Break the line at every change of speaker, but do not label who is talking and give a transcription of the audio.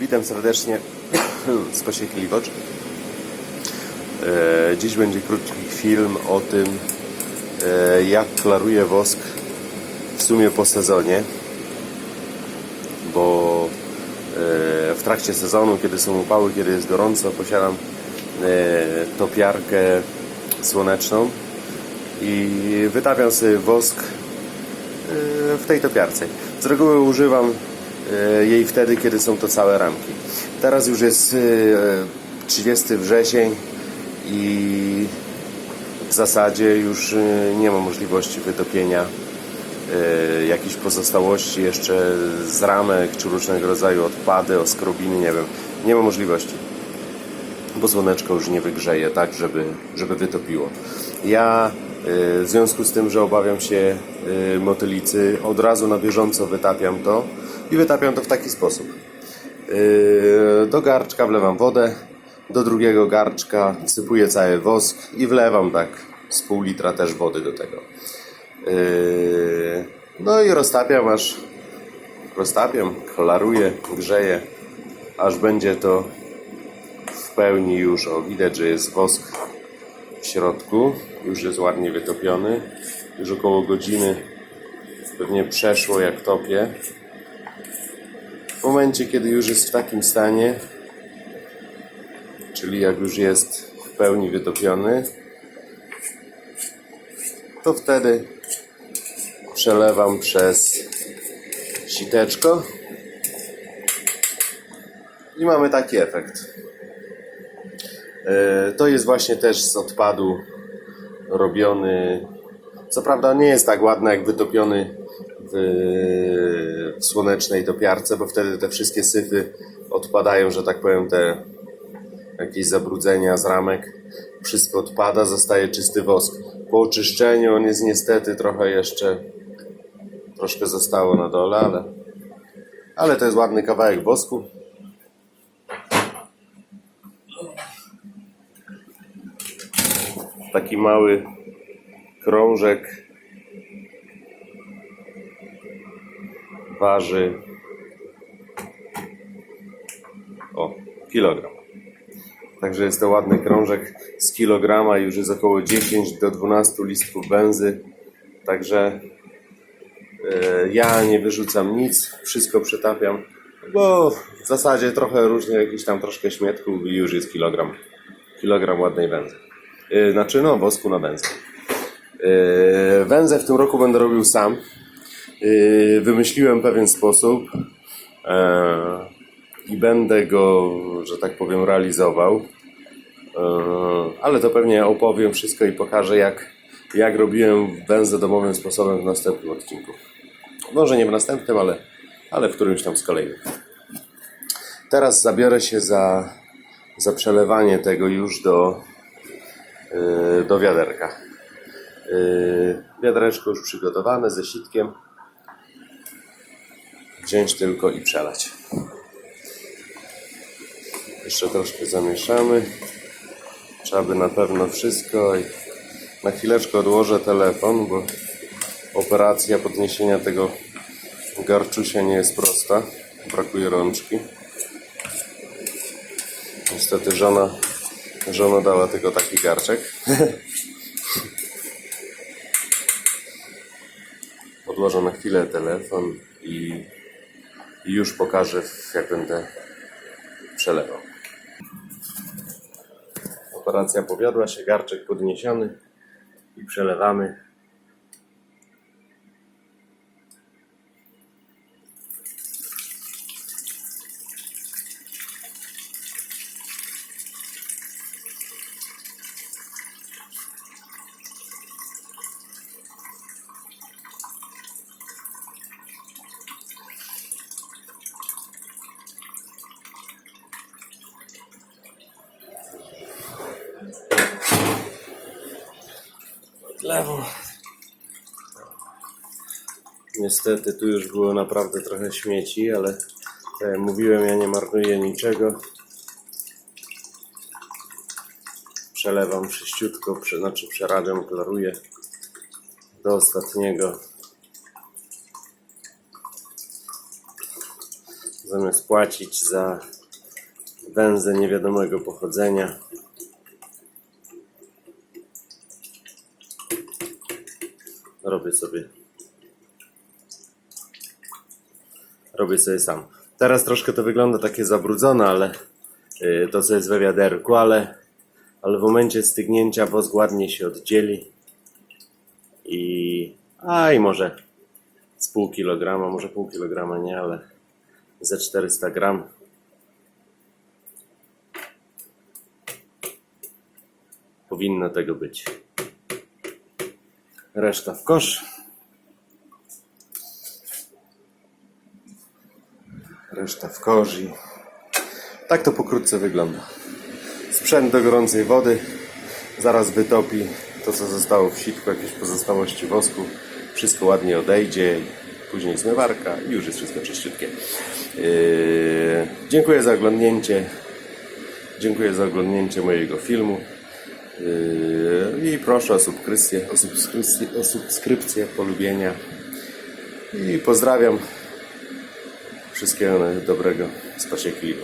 Witam serdecznie z Pasieki Liwocz. E, Dziś będzie krótki film o tym, e, jak klaruje wosk w sumie po sezonie, bo e, w trakcie sezonu, kiedy są upały, kiedy jest gorąco, posiadam e, topiarkę słoneczną i wytapiam sobie wosk e, w tej topiarce. Z reguły używam jej wtedy, kiedy są to całe ramki. Teraz już jest e, 30 wrzesień i w zasadzie już e, nie ma możliwości wytopienia e, jakichś pozostałości jeszcze z ramek czy różnego rodzaju odpady, oskrobiny, nie wiem. Nie ma możliwości bo słoneczko już nie wygrzeje tak, żeby, żeby wytopiło. Ja w związku z tym, że obawiam się motylicy, od razu na bieżąco wytapiam to i wytapiam to w taki sposób. Y, Do garczka wlewam wodę, do drugiego garczka wsypuję cały wosk i wlewam tak z pół litra też wody do tego. Y, No i roztapiam aż roztapiam, kolaruję, grzeję, aż będzie to w pełni już, o widać, że jest wosk w środku, już jest ładnie wytopiony, już około godziny pewnie przeszło jak topię. W momencie, kiedy już jest w takim stanie, czyli jak już jest w pełni wytopiony, to wtedy przelewam przez siteczko i mamy taki efekt. E, To jest właśnie też z odpadu robiony. Co prawda nie jest tak ładny jak wytopiony w, w słonecznej topiarce, bo wtedy te wszystkie syfy odpadają, że tak powiem, te jakieś zabrudzenia z ramek. Wszystko odpada, zostaje czysty wosk. Po oczyszczeniu on jest niestety trochę jeszcze, troszkę zostało na dole, ale, ale to jest ładny kawałek wosku. taki mały krążek waży o kilogram. Także jest to ładny krążek z kilograma, już jest około 10 do 12 listków benzy. Także e, ja nie wyrzucam nic, wszystko przetapiam, bo w zasadzie trochę różnie, jakiś tam troszkę śmietku i już jest kilogram, kilogram ładnej węzy. Yy, Znaczy, no, wosku na węzę. Yy, Węzę w tym roku będę robił sam. Yy, Wymyśliłem pewien sposób yy, i będę go, że tak powiem, realizował. Yy, Ale to pewnie opowiem wszystko i pokażę, jak, jak robiłem węzę domowym sposobem w następnym odcinku. Może nie w następnym, ale, ale w którymś tam z kolejnych. Teraz zabiorę się za, za przelewanie tego już do, do wiaderka. Wiadereczko już przygotowane ze sitkiem. Wziąć tylko i przelać. Jeszcze troszkę zamieszamy. Trzeba by na pewno wszystko. I na chwileczkę odłożę telefon, bo operacja podniesienia tego garczusia nie jest prosta. Brakuje rączki. Niestety żona, żona dała tylko taki garczek. Odłożę na chwilę telefon i, i już pokażę, jak będę przelewał. Operacja powiodła się, garczek podniesiony i przelewamy. Niestety tu już było naprawdę trochę śmieci, ale tak jak mówiłem, ja nie marnuję niczego. Przelewam czyściutko, znaczy przerabiam, klaruję do ostatniego. Zamiast płacić za węzę niewiadomego pochodzenia. Robię sobie. Robię sobie sam. Teraz troszkę to wygląda takie zabrudzone, ale y, to co jest we wiaderku, ale, ale w momencie stygnięcia wosk ładnie się oddzieli. I a i może z pół kilograma, może pół kilograma nie, ale ze 400 gram. Powinno tego być. Reszta w kosz. Reszta w kosz i tak to pokrótce wygląda. Sprzęt do gorącej wody zaraz wytopi to, co zostało w sitku, jakieś pozostałości wosku. Wszystko ładnie odejdzie. Później zmywarka i już jest wszystko czyściutkie. Yy, dziękuję za oglądnięcie. Dziękuję za oglądnięcie mojego filmu. Yy, I proszę o subskrypcję, o subskrypcję, o subskrypcję, polubienia. I pozdrawiam. Wszystkiego dobrego z Pasieki.